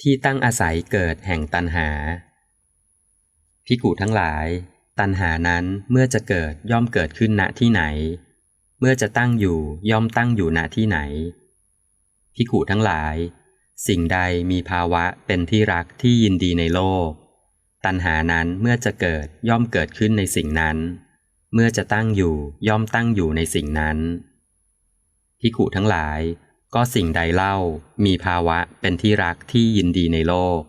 ที่ตั้งอาศัยเกิดแห่งตัณหา พิกูทั้งหลาย ตัณหานั้นเมื่อจะเกิดย่อมเกิดขึ้นณที่ไหน เมื่อจะตั้งอยู่ย่อมตั้งอยู่ณที่ไหน พิกูทั้งหลาย สิ่งใดมีภาวะเป็นที่รักที่ยินดีในโลก ตัณหานั้นเมื่อจะเกิดย่อมเกิดขึ้นในสิ่งนั้น เมื่อจะตั้งอยู่ย่อมตั้งอยู่ในสิ่งนั้นพิกุทั้งหลาย ก็สิ่งใดเล่ามีภาวะเป็นที่รักที่ยินดีในโลก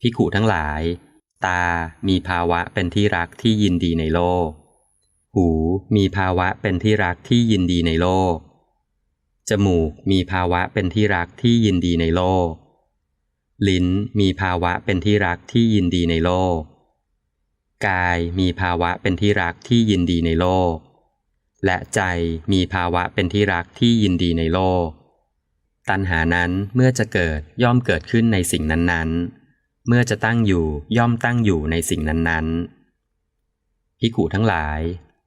พิขุทั้งหลาย ตา มีภาวะเป็นที่รักที่ยินดีในโลก หู มีภาวะเป็นที่รักที่ยินดีในโลก จมูก มีภาวะเป็นที่รักที่ยินดีในโลก ลิ้น มีภาวะเป็นที่รักที่ยินดีในโลก กาย มีภาวะเป็นที่รักที่ยินดีในโลก และใจมีภาวะเป็นที่รักที่ยินดีในโลก ตัณหานั้นเมื่อจะเกิดย่อมเกิดขึ้นในสิ่งนั้นๆ เมื่อจะตั้งอยู่ย่อมตั้งอยู่ในสิ่งนั้นๆพิขุทั้งหลาย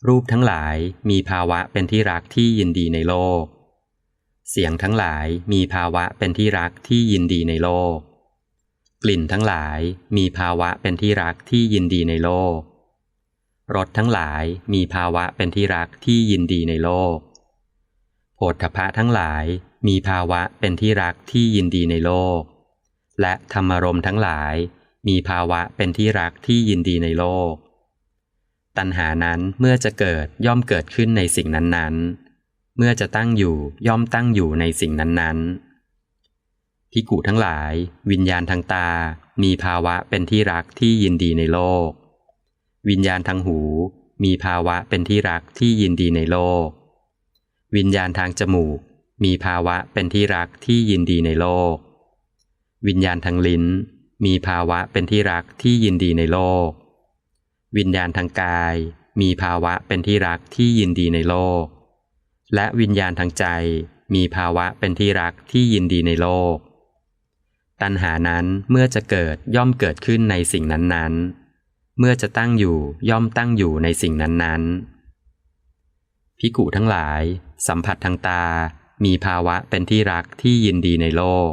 รูปทั้งหลายมีภาวะเป็นที่รักที่ยินดีในโลก เสียงทั้งหลายมีภาวะเป็นที่รักที่ยินดีในโลก กลิ่นทั้งหลายมีภาวะเป็นที่รักที่ยินดีในโลก รสทั้งหลายมีภาวะเป็นที่รักที่ยินดีในโลกโผฏฐพะทั้งหลายมีภาวะเป็นที่รักที่ยินดีในโลก และธรรมรมทั้งหลาย มีภาวะเป็นที่รักที่ยินดีในโลก ตัณหานั้นเมื่อจะเกิดย่อมเกิดขึ้นในสิ่งนั้นๆ เมื่อจะตั้งอยู่ย่อมตั้งอยู่ในสิ่งนั้นๆพิกุทั้งหลาย วิญญาณทางตา มีภาวะเป็นที่รักที่ยินดีในโลก วิญญาณทางหู มีภาวะเป็นที่รักที่ยินดีในโลก วิญญาณทางจมูก มีภาวะเป็นที่รักที่ยินดีในโลก วิญญาณทางลิ้น มีภาวะเป็นที่รักที่ยินดีในโลก วิญญาณทางกาย มีภาวะเป็นที่รักที่ยินดีในโลก และวิญญาณทางใจ มีภาวะเป็นที่รักที่ยินดีในโลก ตัณหานั้นเมื่อจะเกิดย่อมเกิดขึ้นในสิ่งนั้นๆ เมื่อจะตั้งอยู่ย่อมตั้งอยู่ในสิ่งนั้นๆพิกุทั้งหลาย สัมผัสทางตา มีภาวะเป็นที่รักที่ยินดีในโลก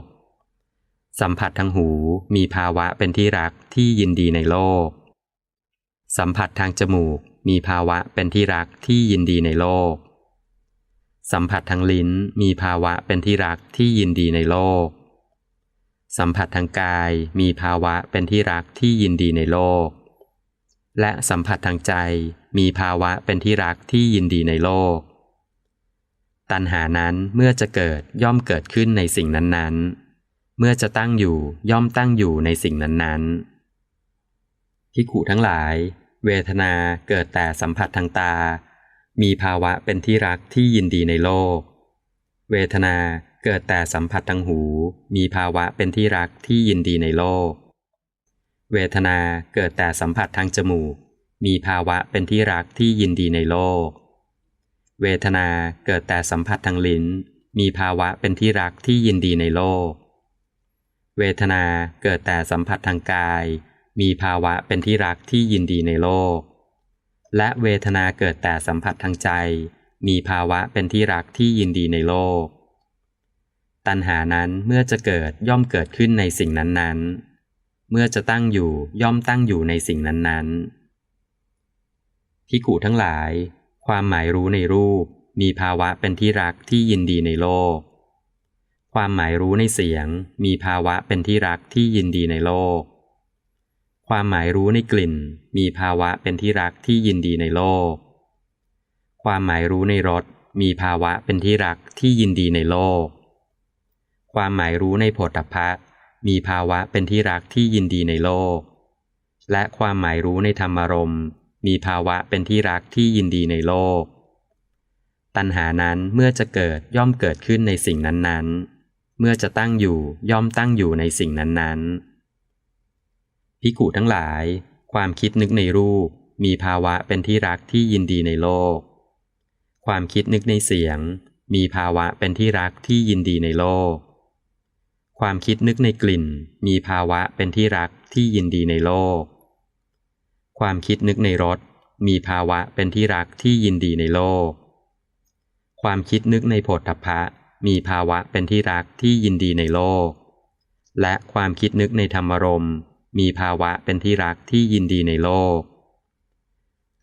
สัมผัสทางหูมีภาวะเป็นที่รักที่ยินดีในโลก สัมผัสทางจมูกมีภาวะเป็นที่รักที่ยินดีในโลก สัมผัสทางลิ้นมีภาวะเป็นที่รักที่ยินดีในโลก สัมผัสทางกายมีภาวะเป็นที่รักที่ยินดีในโลก และสัมผัสทางใจมีภาวะเป็นที่รักที่ยินดีในโลก ตัณหานั้นเมื่อจะเกิดย่อมเกิดขึ้นในสิ่งนั้นๆ เมื่อจะตั้งอยู่ย่อมตั้งอยู่ในสิ่งนั้นๆพิขุทั้งหลาย เวทนาเกิดแต่สัมผัสทางตา มีภาวะเป็นที่รักที่ยินดีในโลก เวทนาเกิดแต่สัมผัสทางหู มีภาวะเป็นที่รักที่ยินดีในโลก เวทนาเกิดแต่สัมผัสทางจมูก มีภาวะเป็นที่รักที่ยินดีในโลก เวทนาเกิดแต่สัมผัสทางลิ้น มีภาวะเป็นที่รักที่ยินดีในโลก เวทนาเกิดแต่สัมผัสทางกาย มีภาวะเป็นที่รักที่ยินดีในโลก และเวทนาเกิดแต่สัมผัสทางใจ มีภาวะเป็นที่รักที่ยินดีในโลก ตัณหานั้นเมื่อจะเกิดย่อมเกิดขึ้นในสิ่งนั้นๆ เมื่อจะตั้งอยู่ย่อมตั้งอยู่ในสิ่งนั้นๆพิกูทั้งหลาย ความหมายรู้ในรูป มีภาวะเป็นที่รักที่ยินดีในโลก ความหมายรู้ในเสียง มีภาวะเป็นที่รักที่ยินดีในโลก ความหมายรู้ในกลิ่น มีภาวะเป็นที่รักที่ยินดีในโลก ความหมายรู้ในรสมีภาวะเป็นที่รักที่ยินดีในโลก ความหมายรู้ในโผฏฐัพพะ มีภาวะเป็นที่รักที่ยินดีในโลก และความหมายรู้ในธรรมารมณ์ มีภาวะเป็นที่รักที่ยินดีในโลก ตัณหานั้นเมื่อจะเกิดย่อมเกิดขึ้นในสิ่งนั้นๆ เมื่อจะตั้งอยู่ย่อมตั้งอยู่ในสิ่งนั้นๆพิกุทั้งหลาย ความคิดนึกในรูป มีภาวะเป็นที่รักที่ยินดีในโลก ความคิดนึกในเสียง มีภาวะเป็นที่รักที่ยินดีในโลก ความคิดนึกในกลิ่น มีภาวะเป็นที่รักที่ยินดีในโลก ความคิดนึกในรสมีภาวะเป็นที่รักที่ยินดีในโลก ความคิดนึกในโผฏฐัพพะ มีภาวะเป็นที่รักที่ยินดีในโลก และความคิดนึกในธรรมรม มีภาวะเป็นที่รักที่ยินดีในโลก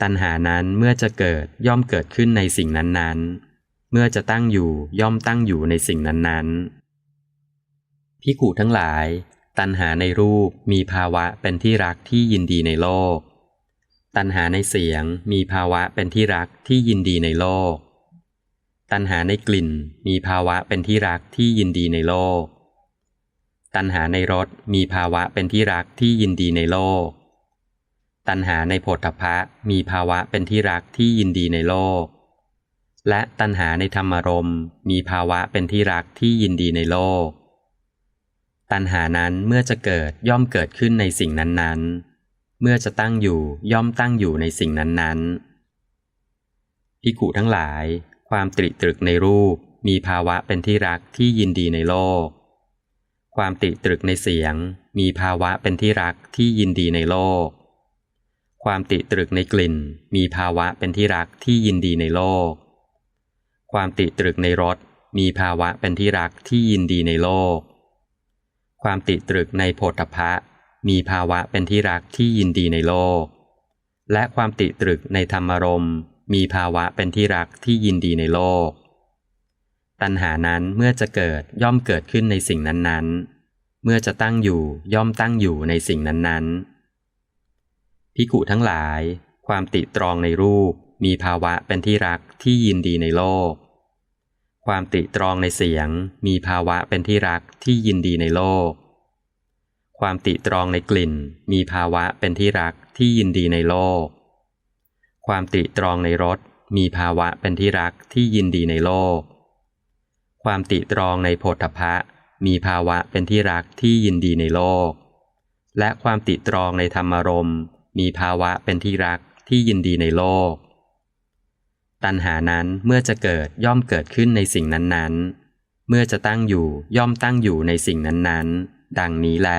ตัณหานั้นเมื่อจะเกิดย่อมเกิดขึ้นในสิ่งนั้นๆ เมื่อจะตั้งอยู่ย่อมตั้งอยู่ในสิ่งนั้นๆ พิขูทั้งหลาย ตัณหาในรูปมีภาวะเป็นที่รักที่ยินดีในโลก ตัณหาในเสียงมีภาวะเป็นที่รักที่ยินดีในโลก ตัณหาในกลิ่นมีภาวะเป็นที่รักที่ยินดีในโลก ตัณหาในรสมีภาวะเป็นที่รักที่ยินดีในโลก ตัณหาในโผฏฐพพะมีภาวะเป็นที่รักที่ยินดีในโลกและตัณหาในธรรมารมมีภาวะเป็นที่รักที่ยินดีในโลก ตัณหานั้นเมื่อจะเกิดย่อมเกิดขึ้นในสิ่งนั้นๆ เมื่อจะตั้งอยู่ย่อมตั้งอยู่ในสิ่งนั้นๆพิกุทั้งหลาย ความตริตรึกในรูปมีภาวะเป็นที่รักที่ยินดีในโลก ความติตรึกในเสียง มีภาวะเป็นที่รักที่ยินดีในโลก ความติตรึกในกลิ่น มีภาวะเป็นที่รักที่ยินดีในโลก ความติตรึกในรสมีภาวะเป็นที่รักที่ยินดีในโลก ความติตรึกในโผฏฐัพะ มีภาวะเป็นที่รักที่ยินดีในโลก และความติตรึกในธรรมรมมีภาวะเป็นที่รักที่ยินดีในโลก ตัณหานั้นเมื่อจะเกิดย่อมเกิดขึ้นในสิ่งนั้นๆ เมื่อจะตั้งอยู่ย่อมตั้งอยู่ในสิ่งนั้นๆพิกุทั้งหลาย ความติตรองในรูปมีภาวะเป็นที่รักที่ยินดีในโลก ความติตรองในเสียงมีภาวะเป็นที่รักที่ยินดีในโลก ความติตรองในกลิ่น มีภาวะเป็นที่รักที่ยินดีในโลก ความติตรองในรสมีภาวะเป็นที่รักที่ยินดีในโลก ความติตรองในโผฏฐัพพะ มีภาวะเป็นที่รักที่ยินดีในโลก และความติตรองในธรรมรมมีภาวะเป็นที่รักที่ยินดีในโลก ตัณหานั้นเมื่อจะเกิดย่อมเกิดขึ้นในสิ่งนั้นๆ เมื่อจะตั้งอยู่ย่อมตั้งอยู่ในสิ่งนั้นๆ ดังนี้แล